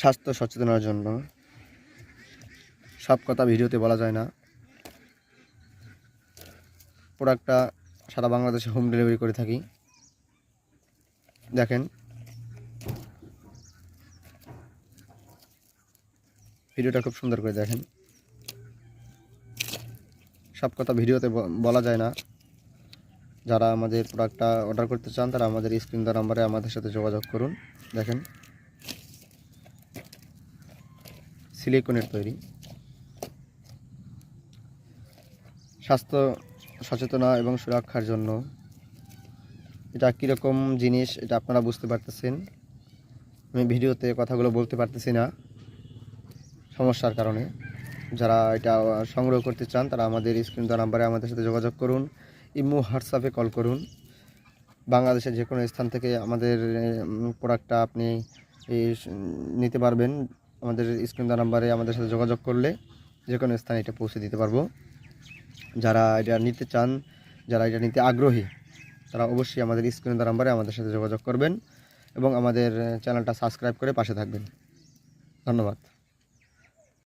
স্বাস্থ্য সচেতনার জন্য। সব কথা ভিডিওতে বলা যায় না। প্রোডাক্টটা সারা বাংলাদেশে হোম ডেলিভারি করে থাকি। দেখেন। ভিডিওটা খুব সুন্দর করে দেখেন। সব কথা ভিডিওতে বলা যায় না। যারা আমাদের প্রোডাক্টটা অর্ডার করতে চান, তারা আমাদের স্ক্রিন দেওয়া নাম্বারে আমাদের সাথে যোগাযোগ করুন। দেখেন। সিলিকনের তৈরি। স্বাস্থ্য সচেতনা এবং সুরক্ষার জন্য এটা কীরকম জিনিস এটা আপনারা বুঝতে পারতেছেন? আমি ভিডিওতে কথাগুলো বলতে পারতেছি না। সমস্যার কারণে। যারা এটা সংগ্রহ করতে চান, তারা আমাদের স্ক্রিন দেওয়া নাম্বারে আমাদের সাথে যোগাযোগ করুন। ইমো, হোয়াটসঅ্যাপে কল করুন। বাংলাদেশের যে কোনো স্থান থেকে আমাদের প্রোডাক্টটা আপনি নিতে পারবেন। আমাদের স্ক্রিন দেওয়া নাম্বারে আমাদের সাথে যোগাযোগ করলে যে কোনো স্থানে এটা পৌঁছে দিতে পারব। যারা এটা নিতে চান, যারা এটা নিতে আগ্রহী, তারা অবশ্যই আমাদের স্ক্রিন দেওয়া নাম্বারে আমাদের সাথে যোগাযোগ করবেন এবং আমাদের চ্যানেলটা সাবস্ক্রাইব করে পাশে থাকবেন। ধন্যবাদ।